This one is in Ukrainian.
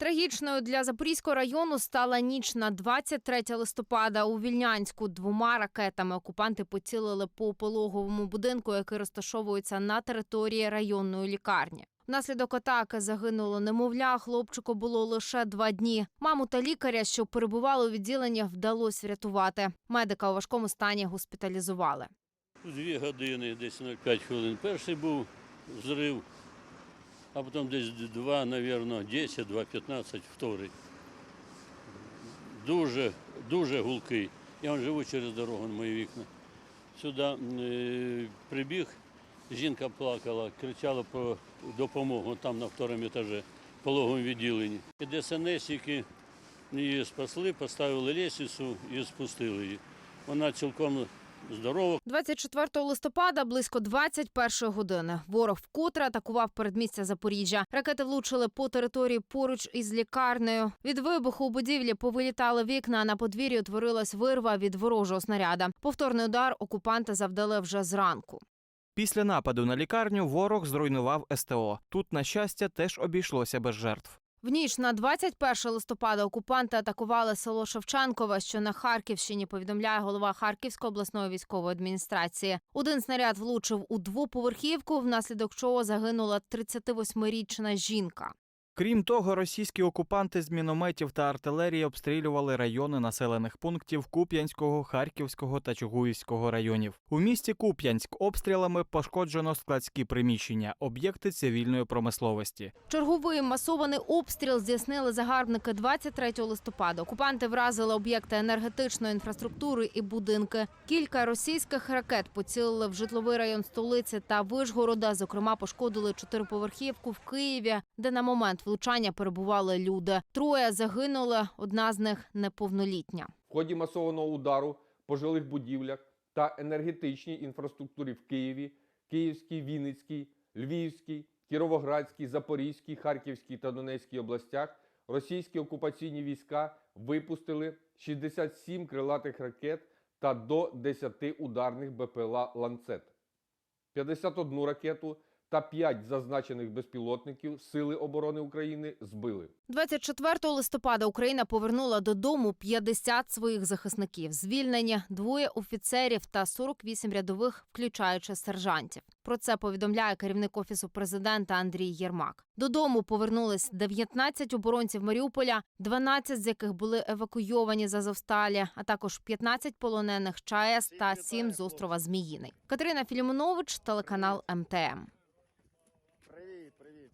Трагічною для Запорізького району стала ніч на 23 листопада. У Вільнянську двома ракетами окупанти поцілили по пологовому будинку, який розташовується на території районної лікарні. Внаслідок атаки загинуло немовля. Хлопчику було лише два дні. Маму та лікаря, що перебували у відділенні, вдалося врятувати. Медика у важкому стані госпіталізували. Дві години, десь 05 хвилин. Перший був зрив, а потім десь два, мабуть, 10, 2.15 вторий. Дуже, дуже гулкий. Я вон живу через дорогу на мої вікна. Сюди е, прибіг, жінка плакала, кричала про допомогу там на второму етажі, пологовому відділенні. І ДСНСники її спасли, поставили лісницю і спустили її. Вона цілком здорова, 24 листопада близько 21 години. Ворог вкотре атакував передмістя Запоріжжя. Ракети влучили по території поруч із лікарнею. Від вибуху у будівлі повилітали вікна. а На подвір'ї утворилась вирва від ворожого снаряда. Повторний удар окупанти завдали вже зранку. Після нападу на лікарню ворог зруйнував СТО. Тут, на щастя, теж обійшлося без жертв. В ніч на 21 листопада окупанти атакували село Шевченкове, що на Харківщині повідомляє голова Харківської обласної військової адміністрації. Один снаряд влучив у двоповерхівку, внаслідок чого загинула 38-річна жінка. Крім того, російські окупанти з мінометів та артилерії обстрілювали райони населених пунктів Куп'янського, Харківського та Чугуївського районів. У місті Куп'янськ обстрілами пошкоджено складські приміщення, об'єкти цивільної промисловості. Черговий масований обстріл здійснили загарбники 23 листопада. Окупанти вразили об'єкти енергетичної інфраструктури і будинки. Кілька російських ракет поцілили в житловий район столиці та Вишгорода. Зокрема, пошкодили чотириповерхівку в Києві, де на момент влучання перебували люди. Троє загинули, одна з них неповнолітня. в ході масованого удару по жилих будівлях та енергетичній інфраструктурі в Києві, Київській, Вінницькій, Львівській, Кіровоградській, Запорізькій, Харківській та Донецькій областях російські окупаційні війська випустили 67 крилатих ракет та до 10 ударних БПЛА «Ланцет», 51 ракету та 5 зазначених безпілотників Сили оборони України збили. 24 листопада Україна повернула додому 50 своїх захисників. Звільнені двоє офіцерів та 48 рядових, включаючи сержантів. Про це повідомляє керівник офісу президента Андрій Єрмак. Додому повернулись 19 оборонців Маріуполя, 12 з яких були евакуйовані з Азовсталі, а також 15 полонених ЧАЕС та 7 з острова Зміїний. Катерина Філімонович, телеканал МТМ.